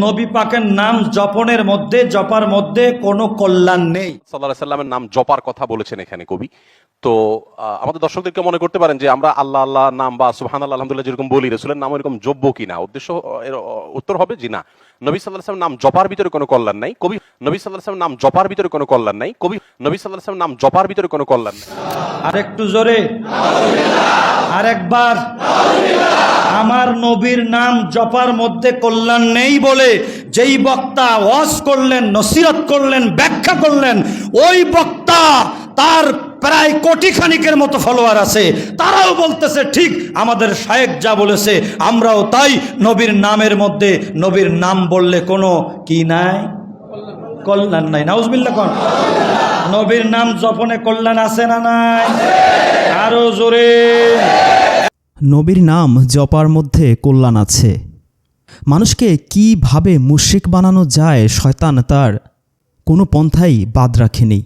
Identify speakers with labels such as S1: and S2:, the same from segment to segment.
S1: নবী পাকের নাম জপনের মধ্যে, জপার মধ্যে কোনো কল্যাণ নেই।
S2: সাল্লাহ সাল্লামের নাম জপার কথা বলেছেন এখানে কবি। তো আমাদের দর্শকদেরকে মনে করতে পারেন যে আমরা আল্লাহ আল্লাহ নাম বা সুহান আল্লাহ আলহামদুল্লাহ যেরকম বলি, রসুলের নাম এরকম জব্য কিনা? উদ্দেশ্য, এর, উত্তর হবে জি না। নবী সাল্লাহ নাম জপার ভিতরে কোনো কল্যাণ নাই। কবি নবী সাল্লাহ সাল্লাম নাম জপার ভিতরে কোনো কল্যাণ নাই। কবি নবী সাল্লাহ নাম জপার ভিতরে কোনো কল্যাণ নাই।
S1: আর একটু জোরে। আর একবার আমার নবীর নাম জপার মধ্যে কল্যাণ নেই বলে যেই বক্তা ওয়াজ করলেন নসিরত করলেন, ব্যাখ্যা করলেন, ওই বক্তা তার প্রায় কোটি খানিকের মতো ফলোয়ার আছে। তারাও বলতেছে, ঠিক, আমাদের শায়েক যা বলেছে, আমরাও তাই। নবীর নামের মধ্যে নবীর নাম বললে কোনো কি নাই? কল্যাণ নাই। নাউজবিল্লা কন? নবীর নাম জপনে কল্যাণ আছে না নাই? আরও জোরে।
S3: নবীর নাম জপার মধ্যে কল্যাণ আছে। মানুষকে কীভাবে মুশরিক বানানো যায়, শয়তান তার কোনো পন্থাই বাদ রাখেনি।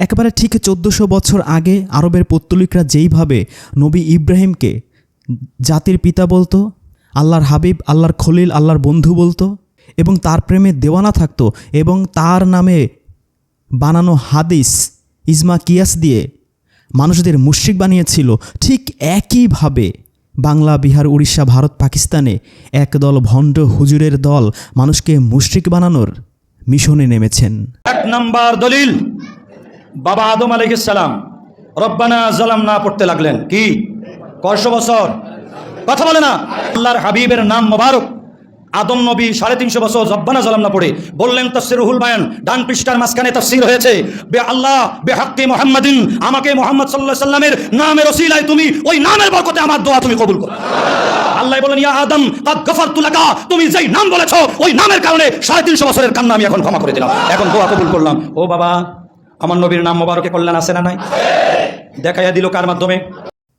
S3: একেবারে ঠিক চোদ্দোশো বছর আগে আরবের পত্তলিকরা যেইভাবে নবী ইব্রাহিমকে জাতির পিতা বলতো, আল্লাহর হাবিব, আল্লাহর খলিল, আল্লাহর বন্ধু বলতো, এবং তার প্রেমে দেওয়ানা থাকতো, এবং তার নামে বানানো হাদিস ইজমা কিয়াস দিয়ে মানুষদের মুশ্রিক বানিয়েছিল। ঠিক একইভাবে বাংলা, বিহার, উড়িষ্যা, ভারত, পাকিস্তানে একদল ভণ্ড হুজুরের দল মানুষকে মুশ্রিক বানানোর মিশনে নেমেছেন।
S1: এক নাম্বার দলিল বাবা আদম আলাইহিসসালাম রব্বানা জালাম না পড়তে লাগলেন। কি? কয়শো বছর? কথা বলে না। আল্লাহর হাবিবের নাম মোবারক। আদম নবী সাড়ে তিনশো বছর জব্বানা জালাম না পড়ে। বললেন তফসির রুহুল বায়ান, ডান পৃষ্ঠার মাঝখানে তফসির হয়েছে। বে আল্লাহ, বে হাক্কি মোহাম্মদিন, আমাকে মোহাম্মদ সাল্লাহ সাল্লামের নামের ওসিলায় তুমি ওই নামের বরকতে আমার দোয়া তুমি কবুল করো। আল্লাহ বলেন, ইয়া আদম, কাদ গফারতু লাকা, তুমি যেই নাম বলেছ, ওই নামের কারণে সাড়ে তিনশো বছরের কান্না আমি এখন ক্ষমা করে দিলাম। এখন দোয়া কবুল করলাম। ও বাবা আমার নবীর নাম মোবারকে কল্যাণ আছে না নাই? দেখাইয়া দিল কার মাধ্যমে?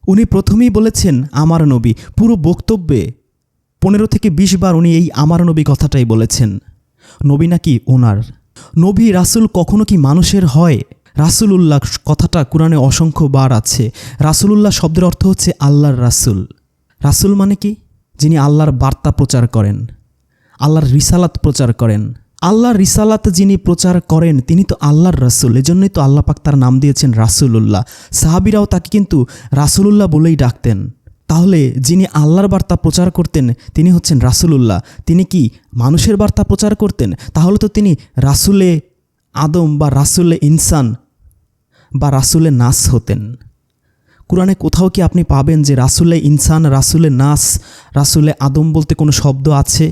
S3: উনি প্রথমেই বলেছেন, আমার নবী। পুরো বক্তব্যে পনেরো থেকে বিশ বার উনি এই আমার নবী কথাটাই বলেছেন। নবী নাকি ওনার নবী রাসূল কখনো কি মানুষের হয়? রাসূলুল্লাহ কথাটা কোরআনে অসংখ্য বার আছে। রাসূলুল্লাহ শব্দের অর্থ হচ্ছে আল্লাহর রাসূল। রাসূল মানে কি? যিনি আল্লাহর বার্তা প্রচার করেন, আল্লাহর রিসালাত প্রচার করেন। আল্লাহর রিসালাত যিনি প্রচার করেন, তিনি তো আল্লাহর রাসূল। এজন্যই তো আল্লাহ পাক তার নাম দিয়েছেন রাসূলুল্লাহ। সাহাবিরাও তাকে কিন্তু রাসূলুল্লাহ বলেই ডাকতেন। তাহলে যিনি আল্লাহর বার্তা প্রচার করতেন, তিনি হচ্ছেন রাসূলুল্লাহ। তিনি কি মানুষের বার্তা প্রচার করতেন? তাহলে তো তিনি রাসূলে আদম বা রাসূলে ইনসান বা রাসূলে নাস হতেন। কোরআনে কোথাও কি আপনি পাবেন যে রাসূলে ইনসান, রাসূলে নাস, রাসূলে আদম বলতে কোনো শব্দ আছে?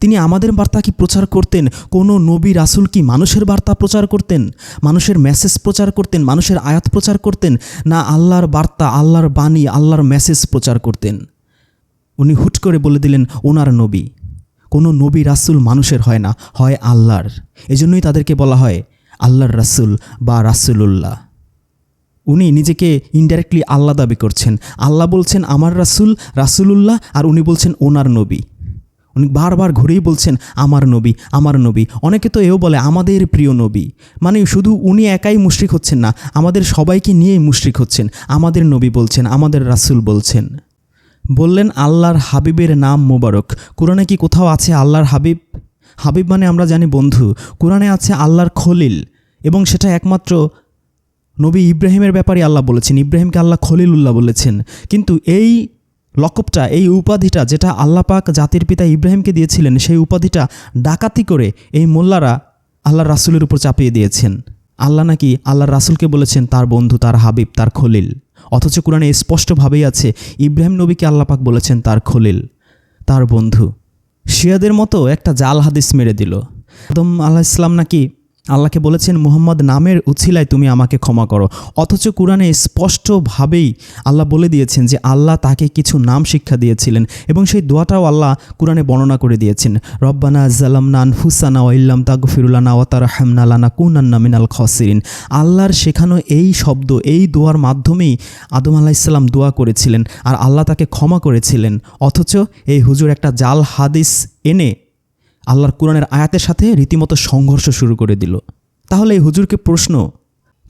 S3: তিনি আমাদের বার্তা কি প্রচার করতেন? কোনো নবী রাসূল কি মানুষের বার্তা প্রচার করতেন? মানুষের মেসেজ প্রচার করতেন? মানুষের আয়াত প্রচার করতেন? না আল্লাহর বার্তা, আল্লাহর বাণী, আল্লাহর মেসেজ প্রচার করতেন? উনি হুট করে বলে দিলেন, ওনার নবী। কোনো নবী রাসূল মানুষের হয় না, হয় আল্লাহর। এজন্যই তাদেরকে বলা হয় আল্লাহর রাসূল বা রাসূলুল্লাহ। উনি নিজেকে ইনডাইরেক্টলি আল্লাহ দাবি করছেন। আল্লাহ বলছেন, আমার রাসূল, রাসূলুল্লাহ। আর উনি বলছেন, ওনার নবী। উনি বারবার ঘুরেই বলছেন, আমার নবী আমার নবী। অনেকে তো এও বলে, আমাদের প্রিয় নবী। মানে শুধু উনি একাই মুশরিক হচ্ছেন না, আমাদের সবাইকে নিয়েই মুশরিক হচ্ছেন। আমাদের নবী বলছেন, আমাদের রাসূল বলছেন। বললেন, আল্লাহর হাবিবের নাম মোবারক। কোরআনে কি কোথাও আছে আল্লাহর হাবিব? হাবিব মানে আমরা জানি বন্ধু। কোরআনে আছে আল্লাহর খলিল এবং সেটা একমাত্র নবী ইব্রাহিমের ব্যাপারে আল্লাহ বলেছেন। ইব্রাহিমকে আল্লাহ খলিলুল্লাহ বলেছেন। কিন্তু এই লকবটা এই উপাধিটা যেটা আল্লাহ পাক জাতির পিতা ইব্রাহিমকে দিয়েছিলেন, সেই উপাধিটা ডাকাতি করে এই মোল্লারা আল্লাহ রাসূলের উপর চাপিয়ে দিয়েছেন। আল্লাহ নাকি আল্লাহর রাসূলকে বলেছেন, তার বন্ধু, তার হাবিব, তার খলিল। অথচ কোরআনে স্পষ্টভাবেই আছে, ইব্রাহিম নবীকে আল্লাহ পাক বলেছেন, তার খলিল, তার বন্ধু। শিয়াদের মতো একটা জাল হাদিস মেরে দিল। আদম আল্লাহ ইসলাম নাকি আল্লাহকে বলেছেন, মোহাম্মদ, নামের উছিলায় তুমি আমাকে ক্ষমা করো। অথচ কোরআনে স্পষ্টভাবেই আল্লাহ বলে দিয়েছেন যে আল্লাহ তাকে কিছু নাম শিক্ষা দিয়েছিলেন এবং সেই দোয়াটাও আল্লাহ কোরআনে বর্ণনা করে দিয়েছেন, রব্বানা জালামনা আনফুসানা ওয়াইল্লাম তাগফিরুলানা ওয়াতার হামনালানা কুনান্না মিনাল খসিরিন। আল্লাহর শেখানো এই শব্দ, এই দোয়ার মাধ্যমেই আদম আল্লাহ ইসলাম দোয়া করেছিলেন আর আল্লাহ তাকে ক্ষমা করেছিলেন। অথচ এই হুজুর একটা জাল হাদিস এনে আল্লাহর কোরআনের আয়াতের সাথে রীতিমতো সংঘর্ষ শুরু করে দিল। তাহলে এই হুজুরকে প্রশ্ন,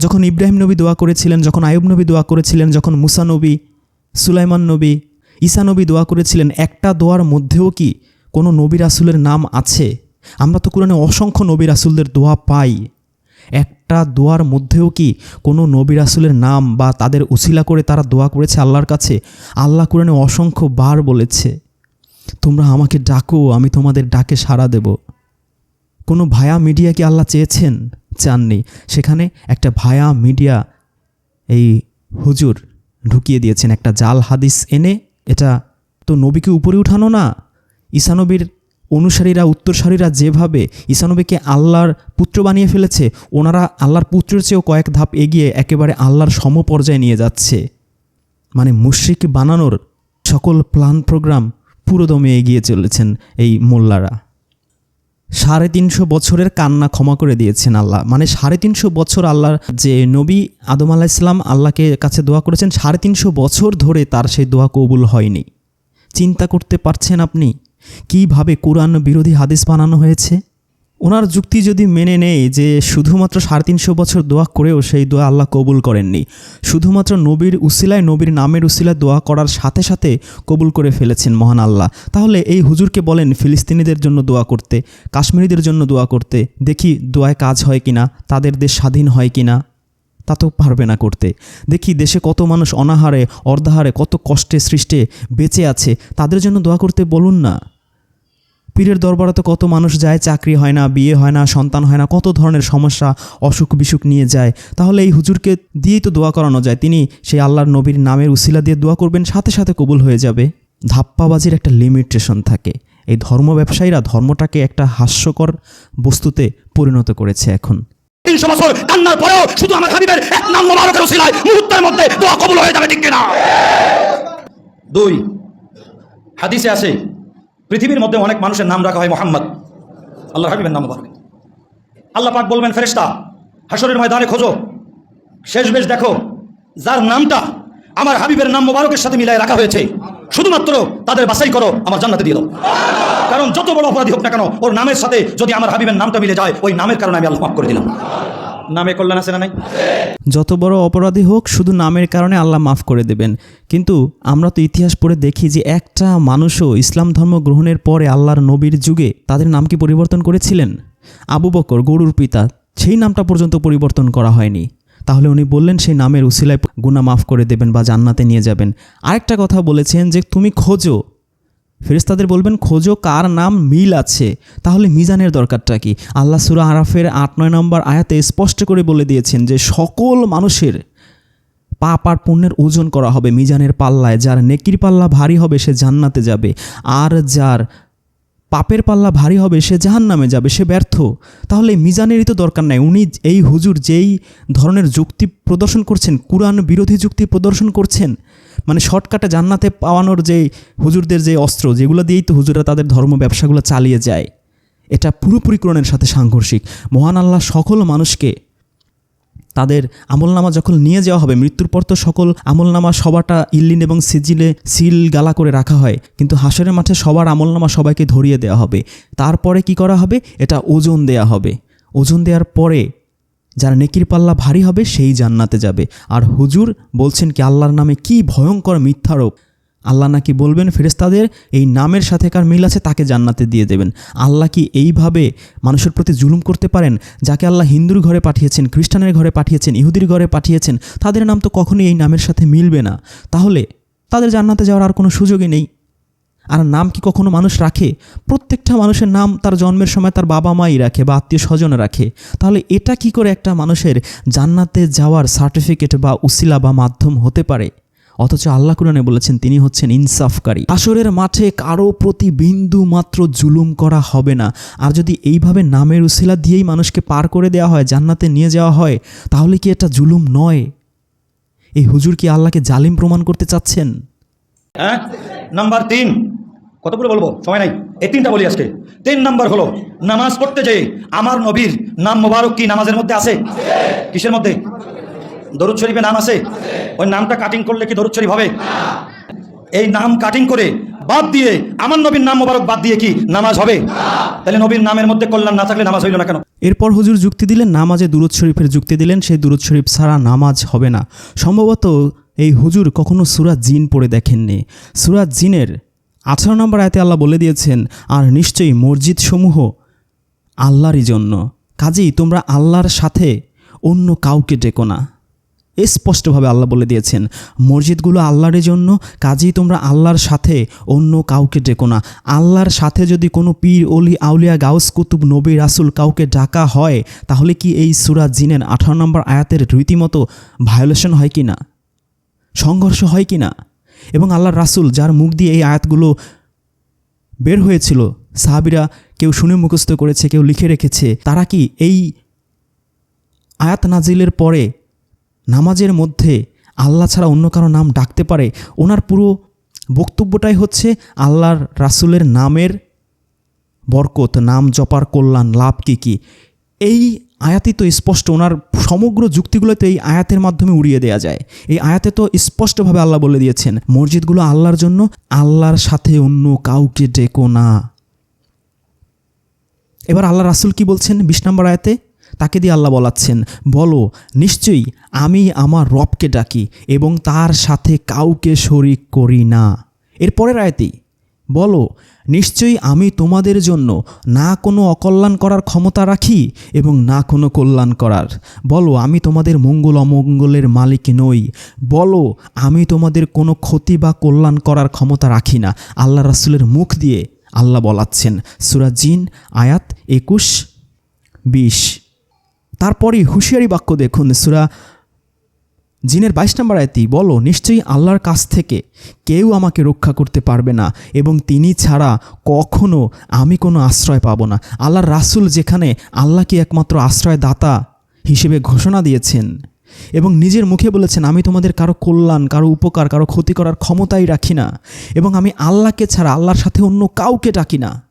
S3: যখন ইব্রাহিম নবী দোয়া করেছিলেন, যখন আয়ুব নবী দোয়া করেছিলেন, যখন মুসা নবী, সুলাইমান নবী, ঈসা নবী দোয়া করেছিলেন, একটা দোয়ার মধ্যেও কি কোনো নবী রাসুলের নাম আছে? আমরা তো কোরআনে অসংখ্য নবী রাসুলদের দোয়া পাই। একটা দোয়ার মধ্যেও কি কোনো নবী রাসুলের নাম বা তাদের উসিলা করে তারা দোয়া করেছে আল্লাহর কাছে? আল্লাহ কোরআনে অসংখ্য বার বলেছে। তোমরা আমাকে ডাকো, আমি তোমাদের ডাকে সাড়া দেব। কোনো ভায়া মিডিয়া কি আল্লাহ চেয়েছেন? চাননি। সেখানে একটা ভায়া মিডিয়া এই হুজুর ঢুকিয়ে দিয়েছেন একটা জাল হাদিস এনে। এটা তো নবীকে উপরে উঠানো না। ঈসানবীর অনুসারীরা, উত্তরসারীরা যেভাবে ঈসানবীকে আল্লাহর পুত্র বানিয়ে ফেলেছে, ওনারা আল্লাহর পুত্রের চেয়েও কয়েক ধাপ এগিয়ে একেবারে আল্লাহর সমপর্যায়ে নিয়ে যাচ্ছে। মানে মুশ্রিক বানানোর সকল প্ল্যান, প্রোগ্রাম পুরোদমে এগিয়ে চলেছেন এই মোল্লারা। সাড়ে তিনশো বছরের কান্না ক্ষমা করে দিয়েছেন আল্লাহ। মানে সাড়ে তিনশো বছর আল্লাহর যে নবী আদম আল্লাহ ইসলাম আল্লাহকে কাছে দোয়া করেছেন, সাড়ে তিনশো বছর ধরে তার সেই দোয়া কবুল হয়নি। চিন্তা করতে পারছেন আপনি? কীভাবে কোরআন বিরোধী হাদিস বানানো হয়েছে? ওনার যুক্তি যদি মেনে নেই যে শুধুমাত্র সাড়ে তিনশো বছর দোয়া করেও সেই দোয়া আল্লাহ কবুল করেননি, শুধুমাত্র নবীর উসিলায় নবীর নামের উসিলায় দোয়া করার সাথে সাথে কবুল করে ফেলেছেন মহান আল্লাহ। তাহলে এই হুজুরকে বলেন ফিলিস্তিনিদের জন্য দোয়া করতে, কাশ্মীরিদের জন্য দোয়া করতে, দেখি দোয়ায় কাজ হয় কিনা, তাদের দেশ স্বাধীন হয় কিনা? তা তো পারবে না করতে। দেখি দেশে কত মানুষ অনাহারে, অর্ধাহারে, কত কষ্টে সৃষ্টে বেঁচে আছে, তাদের জন্য দোয়া করতে বলুন না। পীরের দরবারে তো কত মানুষ যায় চাকরি হয় না বিয়ে হয় না সন্তান হয় না কত ধরনের সমস্যা অসুখ বিসুখ নিয়ে যায়। তাহলে এই হুজুরকে দিয়েই তো দোয়া করানো যায়। তিনি সেই আল্লাহর নবীর নামের উসিলা দিয়ে দোয়া করবেন সাথে সাথে কবুল হয়ে যাবে। ধাপ্পাবাজির একটা লিমিটেশন থাকে। এই ধর্ম ব্যবসায়ীরা ধর্মটাকে একটা হাস্যকর বস্তুতে পরিণত করেছে এখন।
S1: তিনশো বছর কান্নার পরেও শুধু আমার হাবিবের এক নাম মোবারকের ওসিলায় মুহূর্তের মধ্যে দোয়া কবুল হয়ে যাবে ঠিক কিনা? দুই হাদিসে আছে পৃথিবীর মধ্যে অনেক মানুষের নাম রাখা হয় মোহাম্মদ। আল্লাহ হাবিবের নাম মোবারক আল্লাহ পাক বলবেন, ফেরেশতা হাসরের ময়দানে খোঁজো। শেষ বেশ দেখো, যার নামটা আমার হাবিবের নাম মোবারকের সাথে মিলাই রাখা হয়েছে, শুধুমাত্র তাদের বাছাই করো, আমার জান্নাতে দিয়ে কারণ যত বড় অপরাধী হোক না কেন, ওর নামের সাথে যদি আমার হাবিবের নামটা মিলে যায়, ওই নামের কারণে আমি আল্লাহ মাফ করে দিলাম। নামে কল্যাণ আছে না নাই?
S3: যত বড় অপরাধী হোক, শুধু নামের কারণে আল্লাহ মাফ করে দেবেন। কিন্তু আমরা তো ইতিহাস পড়ে দেখি যে একটা মানুষও ইসলাম ধর্ম গ্রহণের পরে আল্লাহর নবীর যুগে তাদের নাম কি পরিবর্তন করেছিলেন? আবু বকর, গরুর পিতা, সেই নামটা পর্যন্ত পরিবর্তন করা হয়নি। তাহলে উনি বললেন, সেই নামের উসিলায় গুণা মাফ করে দেবেন বা জান্নাতে নিয়ে যাবেন। আরেকটা কথা বলেছেন যে, তুমি খোঁজো ফেরেস্তাদের বলবেন, খোঁজো কার নাম মিল আছে? তাহলে মিজানের দরকারটা কি? আল্লাহ সুরা আরাফের আট, নয় নম্বর আয়াতে স্পষ্ট করে বলে দিয়েছেন যে, সকল মানুষের পাপ আর পুণ্যের ওজন করা হবে মিজানের পাল্লায়। যার নেকির পাল্লা ভারী হবে, সে জান্নাতে যাবে। আর যার পাপের পাল্লা ভারী হবে, সে জাহান নামে যাবে, সে ব্যর্থ। তাহলে মিজানেরই তো দরকার নাই। উনি এই হুজুর যেই ধরনের যুক্তি প্রদর্শন করছেন, কোরআন বিরোধী যুক্তি প্রদর্শন করছেন মানে শর্টকাটে জান্নাতে পাওয়ানোর যে হুজুরদের যে অস্ত্র, যেগুলো দিয়েই তো হুজুররা তাদের ধর্ম ব্যবসাগুলো চালিয়ে যায়। এটা পুরোপুরি কোরআনের সাথে সাংঘর্ষিক। মহান আল্লাহ সকল মানুষকে তাদের আমলনামা যখন নিয়ে যাওয়া হবে, মৃত্যুর পর তো সকল আমলনামা সবাটা ইল্লিন এবং সিজিলে সিল গালা করে রাখা হয়। কিন্তু হাসরের মাঠে সবার আমলনামা সবাইকে ধরিয়ে দেওয়া হবে। তারপরে কি করা হবে? এটা ওজন দেয়া হবে। ওজন দেওয়ার পরে যারা নেকির পাল্লা ভারী হবে, সেই জান্নাতে যাবে। আর হুজুর বলছেন কি, আল্লাহর নামে কি ভয়ঙ্কর মিথ্যারোপ। আল্লাহ নাকি বলবেন ফেরেস্তাদের এই নামের সাথে কার মিল আছে তাকে জান্নাতে দিয়ে দেবেন। আল্লাহ কি এইভাবে মানুষের প্রতি জুলুম করতে পারেন, যাকে আল্লাহ হিন্দুর ঘরে পাঠিয়েছেন, খ্রিস্টানের ঘরে পাঠিয়েছেন, ইহুদির ঘরে পাঠিয়েছেন? তাদের নাম তো কখনোই এই নামের সাথে মিলবে না। তাহলে তাদের জান্নাতে যাওয়ার আর কোনো সুযোগই নেই। আর নাম কি কখনো মানুষ রাখে? প্রত্যেকটা মানুষের নাম তার জন্মের সময় তার বাবা মাই রাখে বা আত্মীয় স্বজন রাখে। তাহলে এটা কি করে একটা মানুষের জান্নাতে যাওয়ার সার্টিফিকেট বা উসিলা বা মাধ্যম হতে পারে? অথচ আল্লাহ কুরআনে বলেছেন, তিনি হচ্ছেন ইনসাফকারী। আসরের মাঠে কারও প্রতি বিন্দু মাত্র জুলুম করা হবে না। আর যদি এইভাবে নামের উসিলা দিয়েই মানুষকে পার করে দেওয়া হয়, জান্নাতে নিয়ে যাওয়া হয়, তাহলে কি এটা জুলুম নয়? এই হুজুর কি আল্লাহকে জালিম প্রমাণ করতে চাচ্ছেন?
S1: হ্যাঁ নাম্বার তিন। কতগুলো বলব? সময় নাই। এই তিনটা বলি আজকে। তিন নাম্বার হলো, নামাজ পড়তে যেয়ে আমার নবীর নাম মোবারক কি নামাজের মধ্যে আছে? কিসের মধ্যে? দরুদ শরীফে নাম আছে? ওই নামটা কাটিং করলে কি দরুদ শরীফ হবে? এই নাম কাটিং করে বাদ দিয়ে আমার নবীর নাম মোবারক বাদ দিয়ে কি নামাজ হবে? তাহলে নবীর নামের মধ্যে কল্যাণ না থাকলে নামাজ হইল না কেন?
S3: এরপর হুজুর যুক্তি দিলেন, নামাজে দুরুদ শরীফের যুক্তি দিলেন, সেই দুরুদ শরীফ ছাড়া নামাজ হবে না। সম্ভবত এই হুজুর কখনো সুরা জিন পড়ে দেখেননি। সুরা জিনের আঠারো নম্বর আয়তে আল্লাহ বলে দিয়েছেন, আর নিশ্চয়ই মসজিদ সমূহ আল্লাহরই জন্য। কাজেই তোমরা আল্লাহর সাথে অন্য কাউকে ডেকো না। স্পষ্টভাবে আল্লাহ বলে দিয়েছেন, মসজিদগুলো আল্লাহর জন্য, কাজেই তোমরা আল্লাহর সাথে অন্য কাউকে ডেকো না। আল্লাহর সাথে যদি কোনো পীর অলি আউলিয়া, গাউস, কুতুব, নবী, রাসুল কাউকে ডাকা হয়, তাহলে কি এই সুরা জিনের আঠারো নম্বর আয়াতের রীতিমতো ভায়োলেশন হয় কি না সংঘর্ষ হয় কি না এবং আল্লাহর রাসুল যার মুখ দিয়ে এই আয়াতগুলো বের হয়েছিল, সাহাবিরা কেউ শুনে মুখস্থ করেছে, কেউ লিখে রেখেছে, তারা কি এই আয়াত নাজিলের পরে নামাজের মধ্যে আল্লাহ ছাড়া অন্য কারও নাম ডাকতে পারে, ওনার পুরো বক্তব্যটাই হচ্ছে আল্লাহর রাসুলের নামের বরকত, নাম জপার কল্যাণ, লাভ কী কী। এই আয়াতই তো স্পষ্ট, ওনার সমগ্র যুক্তিগুলো তো এই আয়াতের মাধ্যমে উড়িয়ে দেওয়া যায়। এই আয়াতে তো স্পষ্টভাবে আল্লাহ বলে দিয়েছেন, মসজিদগুলো আল্লাহর জন্য, আল্লাহর সাথে অন্য কাউকে ডেকো না। এবার আল্লাহ রাসুল কি বলছেন? বিশ নম্বর আয়াতে? তাকে দিয়ে আল্লাহ বলাচ্ছেন, বলো, নিশ্চয়ই আমি আমার রবকে ডাকি এবং তার সাথে কাউকে শরিক করি না। এর পরের আয়াতেই, বলো, নিশ্চয়ই আমি তোমাদের জন্য না কোনো অকল্যাণ করার ক্ষমতা রাখি এবং না কোনো কল্যাণ করার। বলো, আমি তোমাদের মঙ্গল অমঙ্গলের মালিক নই। বলো, আমি তোমাদের কোনো ক্ষতি বা কল্যাণ করার ক্ষমতা রাখি না। আল্লাহ রাসুলের মুখ দিয়ে আল্লাহ বলাচ্ছেন। সুরা জিন, আয়াত একুশ, বিশ। তারপরে হুঁশিয়ারি বাক্য দেখুন, সুরা জিনের বাইশ নম্বর আয়তি বলো, নিশ্চয়ই আল্লাহর কাছ থেকে কেউ আমাকে রক্ষা করতে পারবে না এবং তিনি ছাড়া কখনো আমি কোনো আশ্রয় পাবো না। আল্লাহর রাসুল যেখানে আল্লাহকে একমাত্র আশ্রয়দাতা হিসেবে ঘোষণা দিয়েছেন এবং নিজের মুখে বলেছেন, আমি তোমাদের কারও কল্যাণ, কারও উপকার, কারও ক্ষতি করার ক্ষমতাই রাখি না এবং আমি আল্লাহকে ছাড়া আল্লাহর সাথে অন্য কাউকে ডাকি না।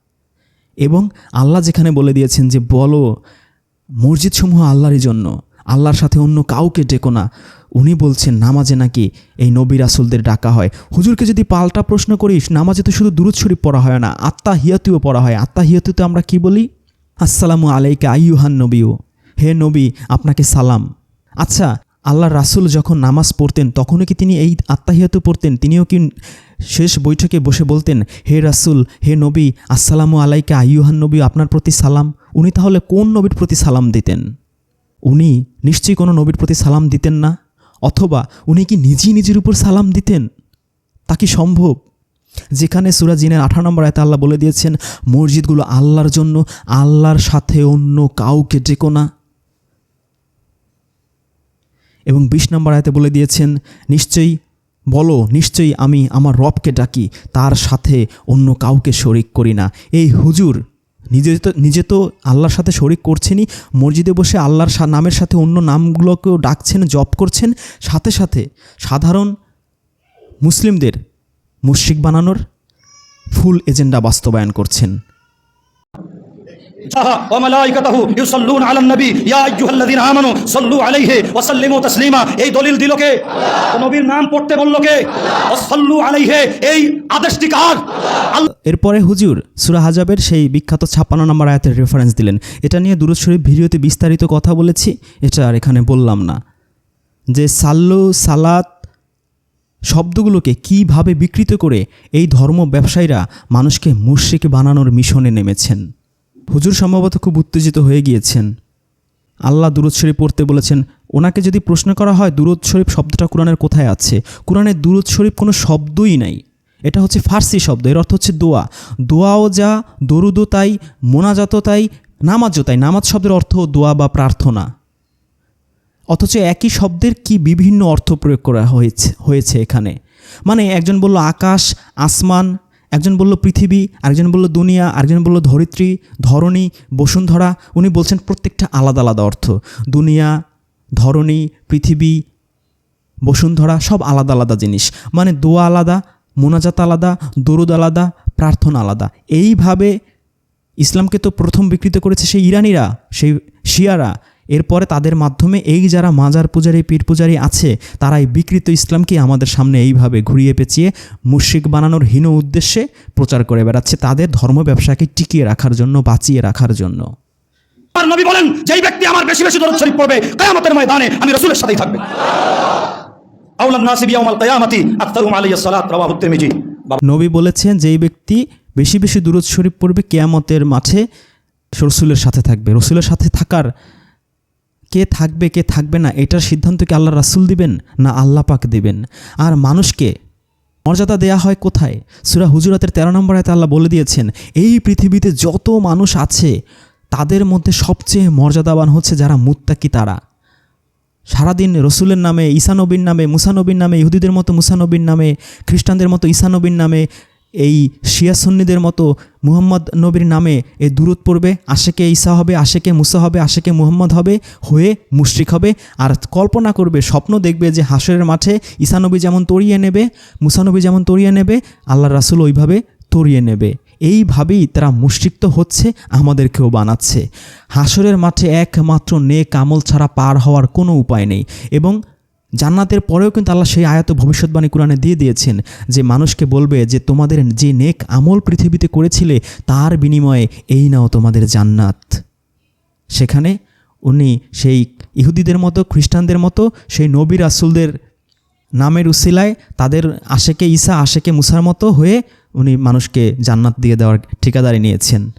S3: এবং আল্লাহ যেখানে বলে দিয়েছেন যে, বলো মসজিদসমূহ আল্লাহরই জন্য, আল্লাহর সাথে অন্য কাউকে ডেকো না। উনি বলছেন, নামাজে নাকি এই নবী রাসুলদের ডাকা হয়। হুজুরকে যদি পাল্টা প্রশ্ন করিস, নামাজে তো শুধু দুরুদ শরীফ পড়া হয় না আত্মা হিয়াতুও পড়া হয়। আত্মা হিয়াতুতে আমরা কি বলি? আসসালামু আলাইকা আইয়ুহান নবীও হে নবী, আপনাকে সালাম। আচ্ছা আল্লাহ রাসুল যখন নামাজ পড়তেন, তখনও কি তিনি এই আত্মাহিয়াতু পড়তেন? তিনিও কি শেষ বৈঠকে বসে বলতেন, হে রাসুল, হে নবী, আসসালামু আলাইকা আইয়ুহান নবী আপনার প্রতি সালাম? উনি তাহলে কোন নবীর প্রতি সালাম দিতেন? উনি নিশ্চয়ই কোনো নবীর প্রতি সালাম দিতেন না? অথবা উনি কি নিজেই নিজের উপর সালাম দিতেন? তা কি সম্ভব? যেখানে সুরা জিনের আঠারো নম্বর আয়তে আল্লাহ বলে দিয়েছেন, মসজিদগুলো আল্লাহর জন্য, আল্লাহর সাথে অন্য কাউকে ডেকো না। এবং বিশ নম্বর আয়তে বলে দিয়েছেন, নিশ্চয়ই, বলো, নিশ্চয়ই আমি আমার রবকে ডাকি, তার সাথে অন্য কাউকে শরিক করি না। এই হুজুর নিজে তো নিজে তো আল্লাহর সাথে শরিক করছেনই। মসজিদে বসে আল্লাহর নামের সাথে অন্য নামগুলোকেও ডাকছেন, জপ করছেন। সাথে সাথে সাধারণ মুসলিমদের মুশরিক বানানোর ফুল এজেন্ডা বাস্তবায়ন করছেন।
S1: নবী। ইয়া আলাইহি এই দলিল কে? নবীর নাম পড়তে কে? এই
S3: এরপরে হুজুর, সুরা হাজাবের সেই বিখ্যাত ছাপ্পান্ন নম্বর আয়াতের রেফারেন্স দিলেন। এটা নিয়ে দূর শরীফ ভিডিওতে বিস্তারিত কথা বলেছি, এটা আর এখানে বললাম না। যে সাল্লু, সালাত শব্দগুলোকে কীভাবে বিকৃত করে এই ধর্ম ব্যবসায়ীরা মানুষকে মুর্শিকে বানানোর মিশনে নেমেছেন। হুজুর সম্ভবত খুব উত্তেজিত হয়ে গিয়েছেন। আল্লাহ দুরুদ শরীফ পড়তে বলেছেন, ওনাকে যদি প্রশ্ন করা হয়, দুরুদ শরীফ শব্দটা কোরআনের কোথায় আছে? কোরআনের দুরুদ শরীফ কোনো শব্দই নাই। এটা হচ্ছে ফার্সি শব্দ, এর অর্থ হচ্ছে দোয়া। দোয়াও যা, দরুদও তাই, মোনাজাতও তাই, নামাজও তাই। নামাজ শব্দের অর্থ দোয়া বা প্রার্থনা। অথচ একই শব্দের কি বিভিন্ন অর্থ প্রয়োগ করা হয়েছে হয়েছে এখানে? মানে একজন বলল, আকাশ, আসমান একজন বলল পৃথিবী, আরেকজন বলল দুনিয়া, আরেকজন বলল ধরিত্রী, ধরণী, বসুন্ধরা। উনি বলছেন প্রত্যেকটা আলাদা আলাদা অর্থ। দুনিয়া, ধরণী, পৃথিবী, বসুন্ধরা, সব আলাদা আলাদা জিনিস। মানে দোয়া আলাদা, মোনাজাত আলাদা, দরুদ আলাদা, প্রার্থনা আলাদা। এইভাবে ইসলামকে তো প্রথম বিকৃত করেছে সেই ইরানিরা, সেই শিয়ারা। এরপরে তাদের মাধ্যমে এই যারা মাজার পূজারী পীর পূজারী আছে তারা এই বিকৃত ইসলামকে আমাদের সামনে এইভাবে ঘুরিয়ে পেঁচিয়ে মুশরিক বানানোর হীন উদ্দেশ্যে প্রচার করে বেড়াচ্ছে তাদের ধর্ম ব্যবসাকে টিকিয়ে রাখার জন্য বাঁচিয়ে রাখার জন্য।
S1: আমার নবী বলেন যেই ব্যক্তি আমার বেশি বেশি দরুদ শরীফ পড়বে কিয়ামতের ময়দানে আমি রাসূলের সাথেই থাকবে। আউলান নাসি বিয়াউমাল কিয়ামাতি আকতারুম আলাইহিস সালাত রাওয়াহু তিরমিজি।
S3: নবী বলেছেন যেই ব্যক্তি বেশি বেশি দূরত শরীফ পড়বে কেয়ামতের মাঠে রসুলের সাথে থাকবে। রসুলের সাথে থাকার কে থাকবে কে থাকবে না, এটার সিদ্ধান্ত কি আল্লাহ রাসুল দিবেন না আল্লাহ পাক দিবেন? আর মানুষকে মর্যাদা দেয়া হয় কোথায়? সুরা হুজুরাতের তেরো নম্বর আয়তে আল্লাহ বলে দিয়েছেন, এই পৃথিবীতে যত মানুষ আছে, তাদের মধ্যে সবচেয়ে মর্যাদাবান হচ্ছে যারা মুত্তাকি তারা। সারাদিন রসুলের নামে ঈসানবীর নামে মুসানবীর নামে, ইহুদিদের মতো মুসানবীর নামে, খ্রিস্টানদের মতো ঈসানবীর নামে এই শিয়া সুন্নিদের মতো মুহাম্মদ নবীর নামে এ দূরত পড়বে, আশেকে ঈসা হবে, আশেকে মুসা হবে, আশেকে মুহাম্মদ হবে, হয়ে মুশরিক হবে। আর কল্পনা করবে, স্বপ্ন দেখবে যে হাসরের মাঠে ঈসানবী যেমন তরিয়ে নেবে মুসানবী যেমন তরিয়ে নেবে আল্লাহ রাসুল ওইভাবে তরিয়ে নেবে। এইভাবেই তারা মুশরিক তো হচ্ছে, আমাদেরকেও বানাচ্ছে। হাসরের মাঠে একমাত্র নেক আমল ছাড়া পার হওয়ার কোনো উপায় নেই। এবং জান্নাতের পরেও কিন্তু আল্লাহ সেই আয়াত ভবিষ্যৎবাণী কোরআনে দিয়ে দিয়েছেন যে মানুষকে বলবে যে তোমাদের যে নেক আমল পৃথিবীতে করেছিলে, তার বিনিময়ে এই নাও তোমাদের জান্নাত। সেখানে উনি সেই ইহুদিদের মতো, খ্রিস্টানদের মতো, সেই নবীর আসুলদের নামের উসিলায় তাদের আশেকে ঈসা, আশেকে মুসার মতো হয়ে উনি মানুষকে জান্নাত দিয়ে দেওয়ার ঠিকাদারি নিয়েছেন।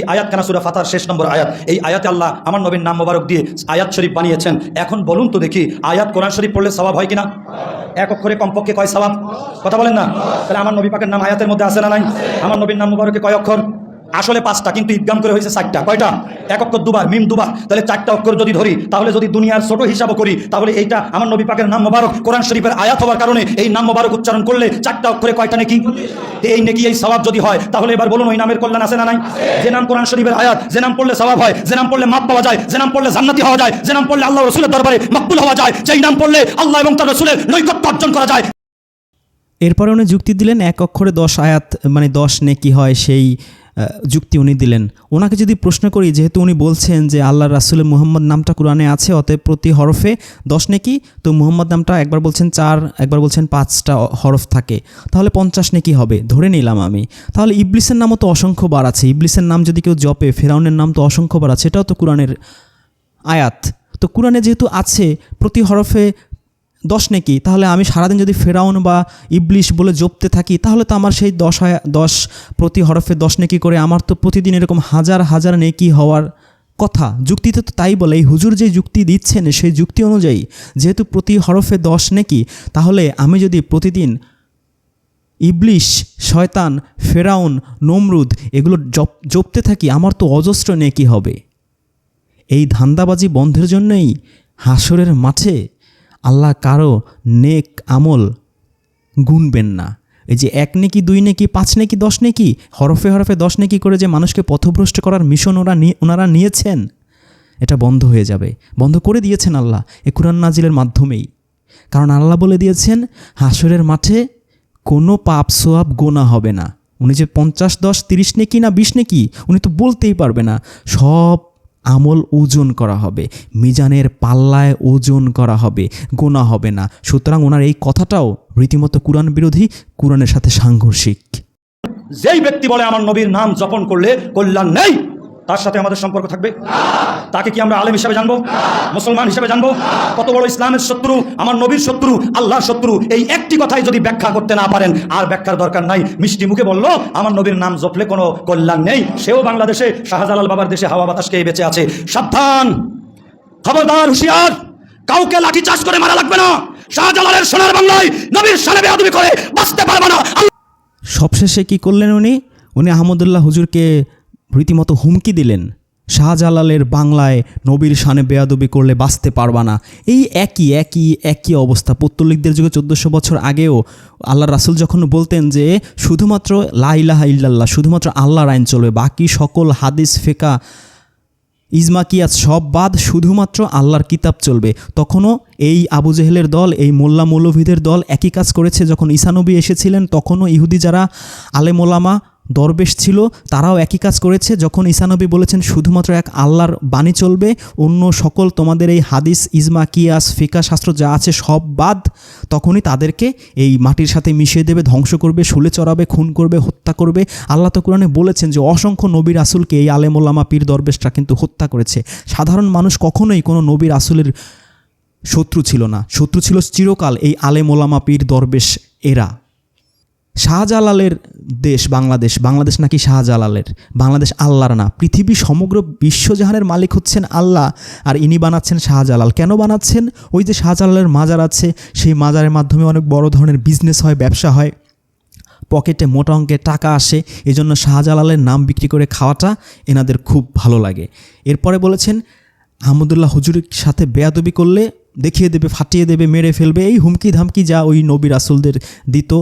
S1: এই আয়াত? কানা সুরা ফাতার শেষ নম্বর আয়াত? এই আয়াতে আল্লাহ আমার নবীর নাম মোবারক দিয়ে আয়াত শরীফ বানিয়েছেন। এখন বলুন তো দেখি, আয়াত কোরআন শরীফ পড়লে স্বভাব হয় কিনা? এক অক্ষরে কমপক্ষে কয় স্বভাব কথা বলেন না? তাহলে আমার নবী পাকের নাম আয়াতের মধ্যে আসে না নাই? আমার নবীর নাম মোবারকে কয় অক্ষর? আসলে পাঁচটা, কিন্তু ঈদগাম করে হয়েছে চারটা। কয়টা? এক অক্ষর দুবার, মিম দুবার। তাহলে চারটা অক্ষর যদি ধরি, তাহলে যদি দুনিয়ার ছোট হিসাবও করি, তাহলে এইটা আমার নবী পাকের নাম মোবারক। কোরআন শরীফের আয়াত হওয়ার কারণে এই নাম মোবারক উচ্চারণ করলে চারটা অক্ষরে কয়টা নাকি? এই নাকি, এই স্বভাব যদি হয়, তাহলে এবার বলুন ওই নামের কল্যাণ আছে না নাই? যে নাম কোরআন শরীফের আয়াত, যে নাম পড়লে স্বভাব হয়, যে নাম পড়লে মাপ পাওয়া যায়, যে নাম পড়লে জান্নাতি হওয়া যায়, যে নাম পড়লে আল্লাহ রসুলের দরবারে মকবুল হওয়া যায়, যেই নাম পড়লে আল্লাহ এবং তার রসুলের নৈকট্য অর্জন করা যায়।
S3: এরপরে উনি যুক্তি দিলেন, এক অক্ষরে দশ আয়াত মানে দশ নেকি হয় সেই যুক্তি উনি দিলেন। ওনাকে যদি প্রশ্ন করি, যেহেতু উনি বলছেন যে আল্লাহ রাসুলের মুহাম্মদ নামটা কোরআনে আছে, অতএব প্রতি হরফে দশ নেকি, তো মুহাম্মদ নামটা একবার বলছেন চার, একবার বলছেন পাঁচটা হরফ থাকে। তাহলে পঞ্চাশ নেকি হবে, ধরে নিলাম আমি। তাহলে ইবলিসের নামও তো অসংখ্য বার আছে। ইবলিসের নাম যদি কেউ জপে, ফেরাউনের নাম তো অসংখ্য বার আছে, এটাও তো কোরআনের আয়াত। তো কোরআনে যেহেতু আছে, প্রতি হরফে দশ নেকি? তাহলে আমি সারাদিন যদি ফেরাউন বা ইবলিশ বলে জপতে থাকি, তাহলে তো আমার সেই দশ দশ প্রতি হরফে দশ নেকি করে? আমার তো প্রতিদিন এরকম হাজার হাজার নেকি হওয়ার কথা। যুক্তিতে তো তাই বলে, এই হুজুর যে যুক্তি দিচ্ছেন, সেই যুক্তি অনুযায়ী যেহেতু প্রতি হরফে দশ নেকি, তাহলে আমি যদি প্রতিদিন ইবলিশ, শয়তান, ফেরাউন, নমরুদ এগুলো জপ, জপতে থাকি, আমার তো অজস্র নেকি হবে। এই ধান্দাবাজি বন্ধের জন্যই হাসরের মাঠে আল্লাহ কারও নেক আমল গুনবেন না। এই যে এক নেকি, দুই নেকি, পাঁচ নেকি, দশ নেকি, হরফে হরফে দশ নেকি করে যে মানুষকে পথভ্রষ্ট করার মিশন ওরা ওনারা নিয়েছেন, এটা বন্ধ হয়ে যাবে। বন্ধ করে দিয়েছেন আল্লাহ এ কুরআন নাজিলের মাধ্যমেই। কারণ আল্লাহ বলে দিয়েছেন, হাসরের মাঠে কোনো পাপ, সোয়াব গোনা হবে না। উনি যে পঞ্চাশ, দশ, তিরিশ নেকি না বিশ নেকি, উনি তো বলতেই পারবে না। সব আমল ওজন করা হবে। মিজানের পাল্লায় ওজন করা হবে। গোনা হবে না। সুতরাং ওনার এই কথাটাও রীতিমতো কোরআন বিরোধী, কোরআনের সাথে সাংঘর্ষিক।
S1: যেই ব্যক্তি বলে, আমার নবীর নাম জপন করলে কল্যাণ নেই তার সাথে আমাদের সম্পর্ক থাকবে? তাকে কি আমরা আলেম হিসাবে জানব? মুসলমান হিসাবে জানব? কত বড় ইসলামের শত্রু, আমার নবীর শত্রু, আল্লাহর শত্রু, এই একটি কথাই যদি ব্যাখ্যা করতে না পারেন, আর ব্যাখ্যার দরকার নাই। মিষ্টি মুখে বলল, আমার নবীর নাম জপলে কোনো কল্যাণ নেই। সেও বাংলাদেশে, শাহজালাল বাবার দেশে হাওয়া বাতাসকে বেঁচে আছে। সাবধান! খবরদার, হুশিয়ার! কাউকে লাঠি চাষ করে মারা লাগবে না। শাহজালালের সোনার বাংলায় নবীর সানে বেয়াদবি করে বাঁচতে পারবে না।
S3: সবশেষে কি করলেন উনি? উনি আহমদুল্লাহ হুজুরকে রীতিমতো হুমকি দিলেন। শাহজালালের বাংলায় নবীর শানে বেয়াদবি করলে বাঁচতে পারবা না। এই একই একই একই অবস্থা পত্তলিকদের যুগে চোদ্দোশো বছর আগেও আল্লাহ রাসুল যখন বলতেন যে, শুধুমাত্র লা ইলাহা ইল্লাল্লাহ, শুধুমাত্র আল্লাহর আইন চলবে, বাকি সকল হাদিস, ফেকা ইজমা কিয়াস সব বাদ শুধুমাত্র আল্লাহর কিতাব চলবে। তখনও এই আবু জেহেলের দল, এই মোল্লা মৌলভীদের দল একই কাজ করেছে। যখন ঈসানবী এসেছিলেন, তখনও ইহুদি যারা আলেমোলামা দরবেশ ছিল, তারাও একই কাজ করেছে। যখন ঈসানবী বলেছেন, শুধুমাত্র এক আল্লাহর বাণী চলবে, অন্য সকল তোমাদের এই হাদিস, ইজমা, কিয়াস, ফিকা, শাস্ত্র যা আছে সব বাদ, তখনই তাদেরকে এই মাটির সাথে মিশিয়ে দেবে, ধ্বংস করবে, শুলে চড়াবে, খুন করবে, হত্যা করবে। আল্লাহ তো কোরআনে বলেছেন যে, অসংখ্য নবীর আসুলকে এই আলেমোল্লামা পীর দরবেশরা কিন্তু হত্যা করেছে। সাধারণ মানুষ কখনোই কোনো নবীর আসুলের শত্রু ছিল না। শত্রু ছিল চিরকাল এই আলেমোলামা পীর দরবেশ এরা। শাহজালালের দেশ বাংলাদেশ বাংলাদেশ নাকি শাহজালালের? বাংলাদেশ আল্লাহর না। পৃথিবী সমগ্র বিশ্বজাহানের মালিক হচ্ছেন আল্লাহ, আর ইনি বানাচ্ছেন শাহজালাল। কেন বানাচ্ছেন? ওই যে শাহজালালের মাজার আছে, সেই মাজারের মাধ্যমে অনেক বড় ধরনের বিজনেস হয়, ব্যবসা হয়। পকেটে মোটা অঙ্কের টাকা আসে, এজন্য শাহজালালের নাম বিক্রি করে খাওয়াটা এনাদের খুব ভালো লাগে। এরপরে বলেছেন, আহমদুল্লাহ হুজুরের সাথে বেয়াদবি করলে দেখিয়ে দেবে, ফাটিয়ে দেবে, মেরে ফেলবে, এই হুমকি ধামকি যা ওই নবী রাসুলদের দিত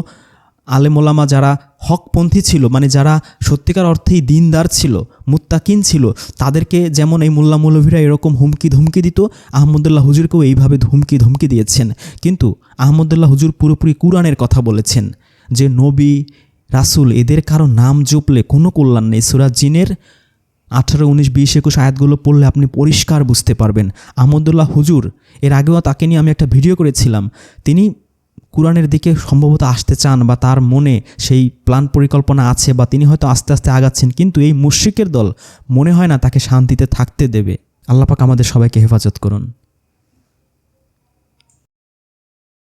S3: আলেমোলামা যারা হকপন্থী ছিল মানে যারা সত্যিকার অর্থেই দিনদার ছিল, মুত্তাকিন ছিল, তাদেরকে যেমন এই মোল্লা মৌলভীরা এরকম হুমকি ধুমকি দিত, আহমদুল্লাহ হুজুরকেও এইভাবে ধুমকি ধমকি দিয়েছেন। কিন্তু আহমদুল্লাহ হুজুর পুরোপুরি কুরআনের কথা বলেছেন যে, নবী, রাসুল এদের কারও নাম জপলে কোনো কল্যাণ নেই। সুরাজ জিনের আঠারো, উনিশ, বিশ, একুশ আয়াতগুলো পড়লে আপনি পরিষ্কার বুঝতে পারবেন। আহমদুল্লাহ হুজুর, এর আগেও তাকে নিয়ে আমি একটা ভিডিও করেছিলাম। তিনি কোরআনের দিকে সম্ভবত আসতে চান বা তার মনে সেই প্ল্যান পরিকল্পনা আছে বা তিনি হয়তো আস্তে আস্তে আগাচ্ছেন, কিন্তু এই মুশ্রিকের দল মনে হয় না তাকে শান্তিতে থাকতে দেবে। আল্লাপাক আমাদের সবাইকে হেফাজত করুন।